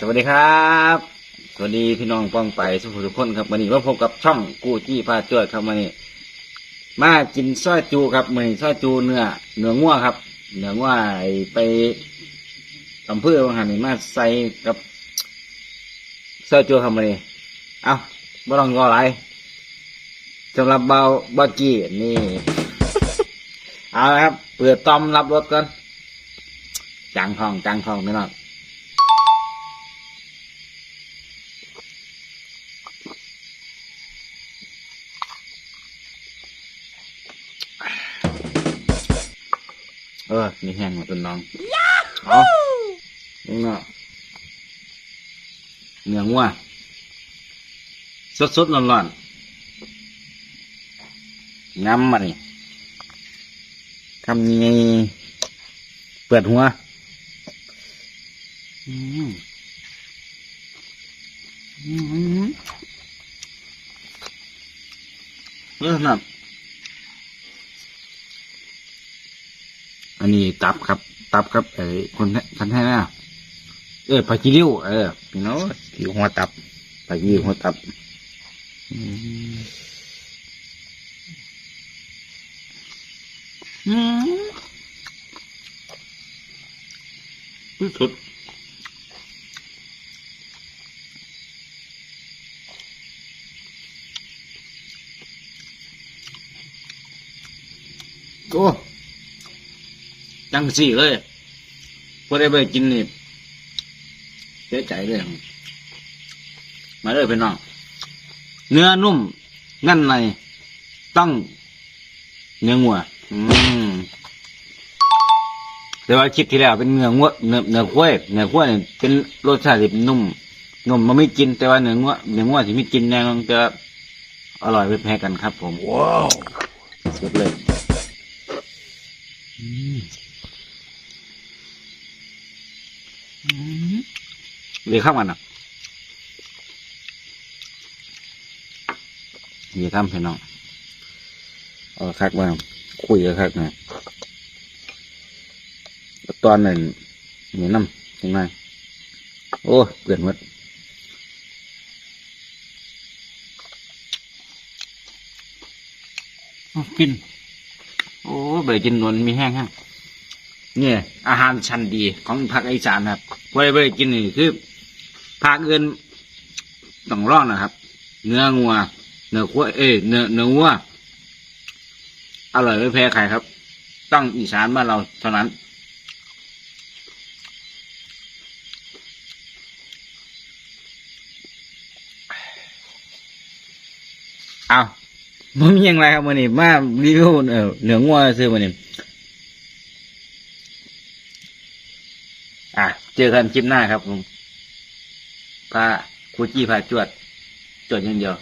สวัสดีครับสวัสดีพี่น้องป้องไปสุภุทุกคนครับวันนี้มาพบกับช่องกู้จี้พาจวดครับวันนี้ มากินซอยจูครับมือซอยจูเนื้อเนื้องัวครับเนื้องัวไอ้ไปอำเภอบางหันนี่มาใส่กับซอยจูครับวันนี้เอาบ่ต้องรออะไรสำหรับเบาบากี้นี่เอาละครับ เปิดตอมรับรถก่อนจังทองจังทองไม่นอน เออ มีแห้งมาเป็นน้องเอานี่เนาะเนื้องัวสดสดๆร้อนร้อนๆน้ำมานี่ทำยังไงเปิดหัวอืมอืมเออน่ะ อันนี้ตับครับ ตับครับไอ้คนคนไทยนะเออผักกีริ้วเออพี่น้องอยู่หัวตับผักกีริ้วหัวตับอืมอืมที่สุดโอ้ จังสี่เลยพอได้ไปกินนี่เสียใจเลยมาเลยพี่น้องเนื้อนุ่มงั้นในต้องเนื้องัวอืมแต่ว่าคลิปที่แล้วเป็นเนื้องัวเนื้อเนื้อข้วยเนื้อข้วยเนี่ยเป็นรสชาติที่นุ่มนุ่มมันไม่กิน แต่ว่าเนื้องัวเนื้องัวที่ไม่กินแน่มันจะอร่อยไม่แพ้กันครับ ผมว้าวสุดเลย เรียกข้ามกันอะเรียกข้ามพี่น้องเอาคักมาคุยกับคักนะตอนหนึ่งเหนียวน้ำยังไงโอ้เปลี่ยนหมดอ้าวกิน โอ้เบยกินนวลมีแห้งแห้งเนี่ย อาหารชั้นดีของภาคอีสานครับไว้ไปกินนี่คือภาคอื่นต้องร้องนะครับ เนื้องัว เนื้อขั้วเอ้เนื้อเนื้อวัวอร่อยไม่แพ้ใครครับ ต้องอีสานบ้านเราเท่านั้นเอามันมีอย่างไรครับวันนี้มารีวิวเออเนื้องัวซื้อวันนี้อะ เจอกันคลิปหน้าครับผม พระคูจี้พาจวดจวดอย่างเดียว